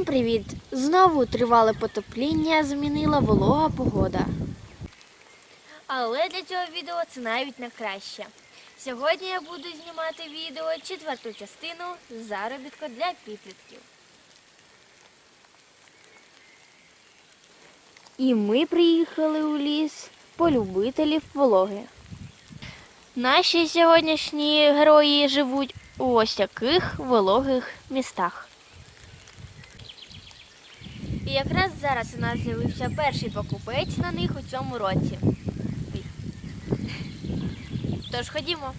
Всім привіт! Знову тривале потепління змінила волога погода. Але для цього відео це навіть не краще. Сьогодні я буду знімати відео четверту частину заробітку для підлітків. І ми приїхали у ліс по любителів вологи. Наші сьогоднішні герої живуть у ось таких вологих містах. І якраз зараз у нас з'явився перший покупець на них у цьому році. Тож ходімо.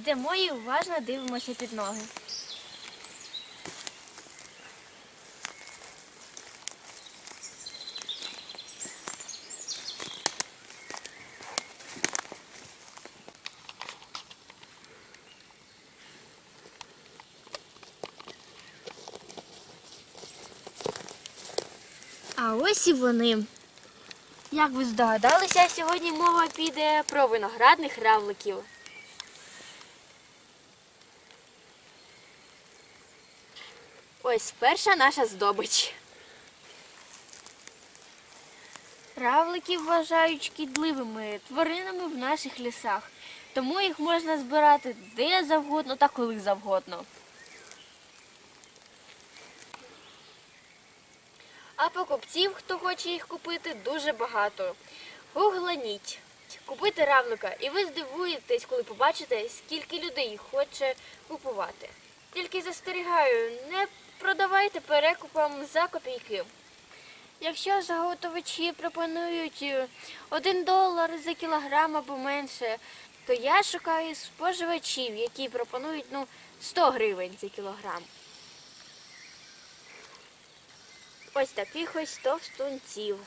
Йдемо і уважно дивимося під ноги. А ось і вони. Як ви здогадалися, сьогодні мова піде про виноградних равликів. Ось перша наша здобич. Равлики вважають шкідливими тваринами в наших лісах, тому їх можна збирати де завгодно та коли завгодно. А покупців, хто хоче їх купити, дуже багато. Гугланіть, купити равлика, і ви здивуєтесь, коли побачите, скільки людей їх хоче купувати. Тільки застерігаю, не продавайте перекупам за копійки. Якщо заготовичі пропонують 1 долар за кілограм або менше, то я шукаю споживачів, які пропонують ну, 100 гривень за кілограм. Ось таких ось товстунців.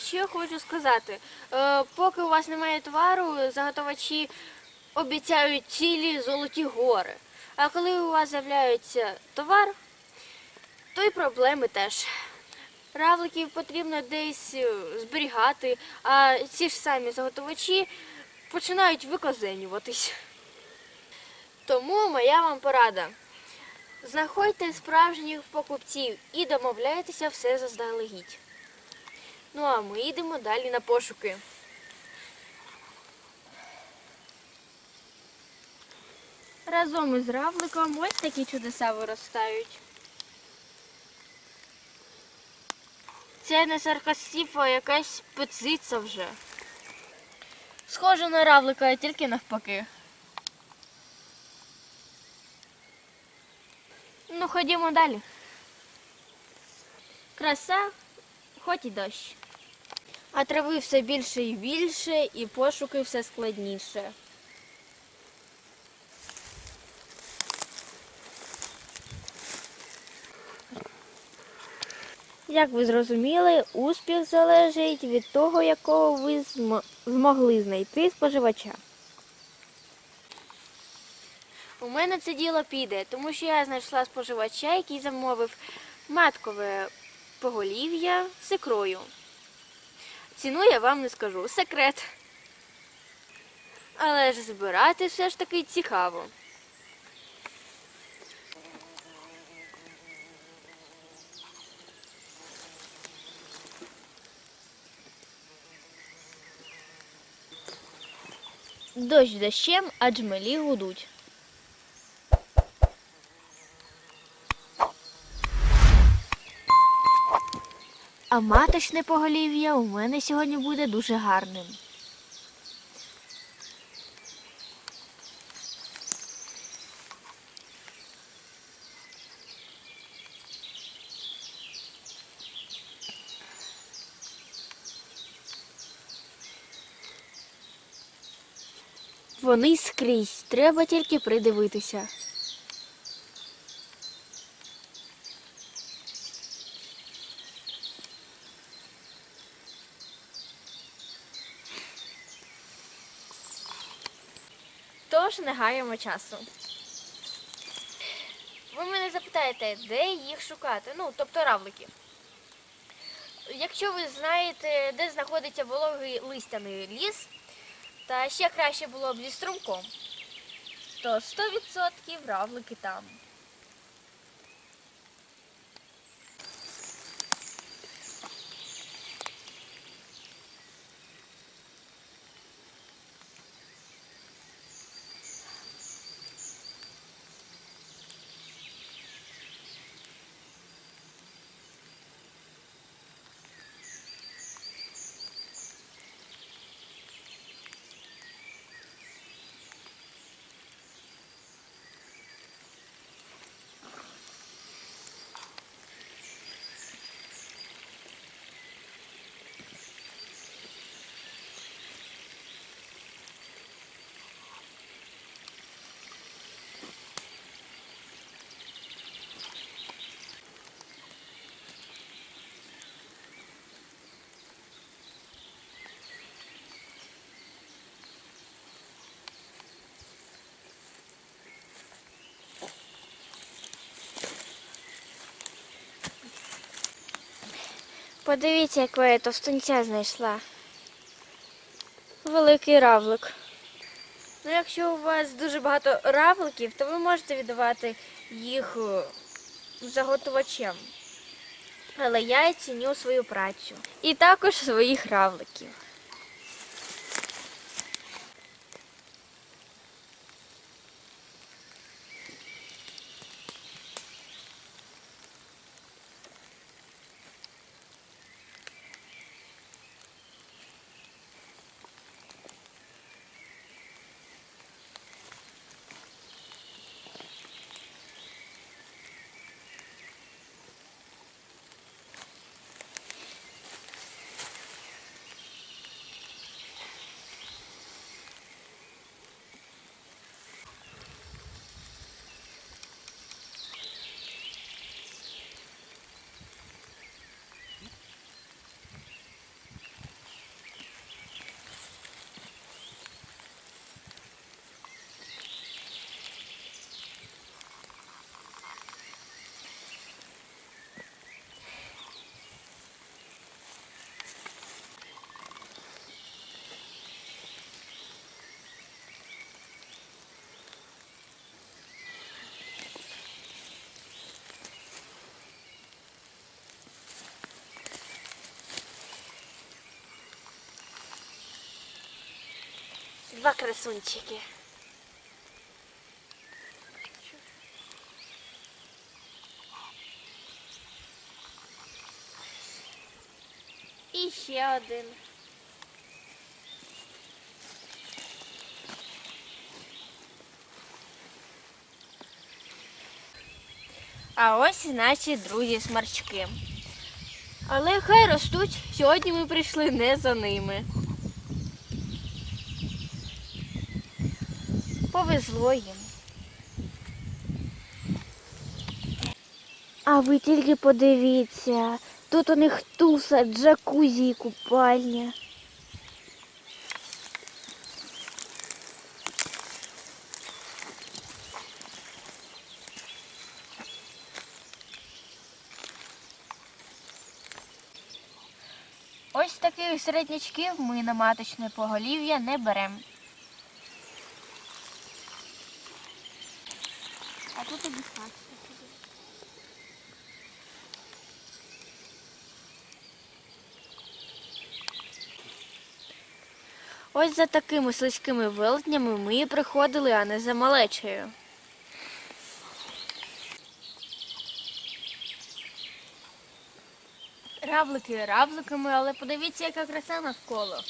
Що хочу сказати, е, поки у вас немає товару, заготовачі обіцяють цілі золоті гори. А коли у вас з'являється товар, то й проблеми теж. Равликів потрібно десь е, зберігати, а ці ж самі заготовачі починають викозенюватись. Тому моя вам порада. Знаходьте справжніх покупців і домовляйтеся все заздалегідь. Ну а ми йдемо далі на пошуки. Разом із равликом ось такі чудеса виростають. Це не саркастів, а якась пециця вже. Схоже на равлика, а тільки навпаки. Ну, ходімо далі. Краса, хоч і дощ. А трави все більше і більше, і пошуки все складніше. Як ви зрозуміли, успіх залежить від того, якого ви змо- змогли знайти споживача. У мене це діло піде, тому що я знайшла споживача, який замовив маткове поголів'я з ікрою. Ціну я вам не скажу, секрет. Але ж збирати все ж таки цікаво. Дощ дощем, а джмелі гудуть. А маточне поголів'я у мене сьогодні буде дуже гарним. Вони скрізь. Треба тільки придивитися. Тож не гаємо часу. Ви мене запитаєте, де їх шукати? Ну, тобто равликів. Якщо ви знаєте, де знаходиться вологий листяний ліс та ще краще було б зі струмком, то 100% равлики там. Подивіться, якого я товстунця знайшла. Великий равлик. Ну, якщо у вас дуже багато равликів, то ви можете віддавати їх е, заготувачем. Але я ціню свою працю. І також своїх равликів. Два красунчики. І ще один. А ось наші друзі смарчки. Але хай ростуть, сьогодні ми прийшли не за ними. Повезло їм. А ви тільки подивіться, тут у них туса, джакузі і купальня. Ось таких середнячків ми на маточне поголів'я не беремо. А тут обіцяти. Ось за такими слизькими велетнями ми і приходили, а не за малечею. Равлики равликами, але подивіться, яка краса навколо.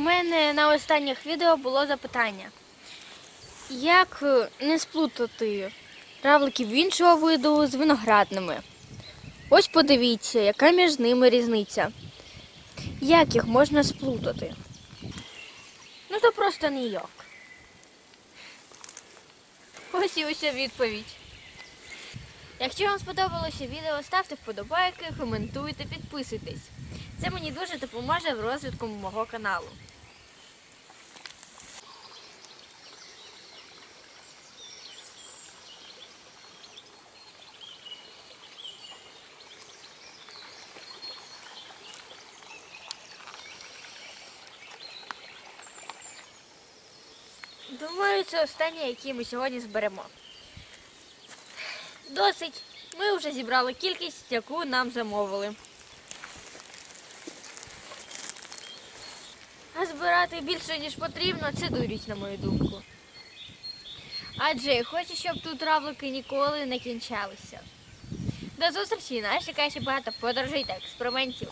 Мене на останніх відео було запитання. Як е, не сплутати равликів іншого виду з виноградними? Ось подивіться, яка між ними різниця. Як їх можна сплутати? Ну то просто ніяк. Ось і уся відповідь. Якщо вам сподобалося відео, ставте вподобайки, коментуйте, підписуйтесь. Це мені дуже допоможе в розвитку мого каналу. Це останнє, яке ми сьогодні зберемо. Досить. Ми вже зібрали кількість, яку нам замовили. А збирати більше, ніж потрібно, це дурість, на мою думку. Адже я хочу, щоб тут равлики ніколи не кінчалися. До зустрічі! Нас чекає ще багато подорожей та експериментів.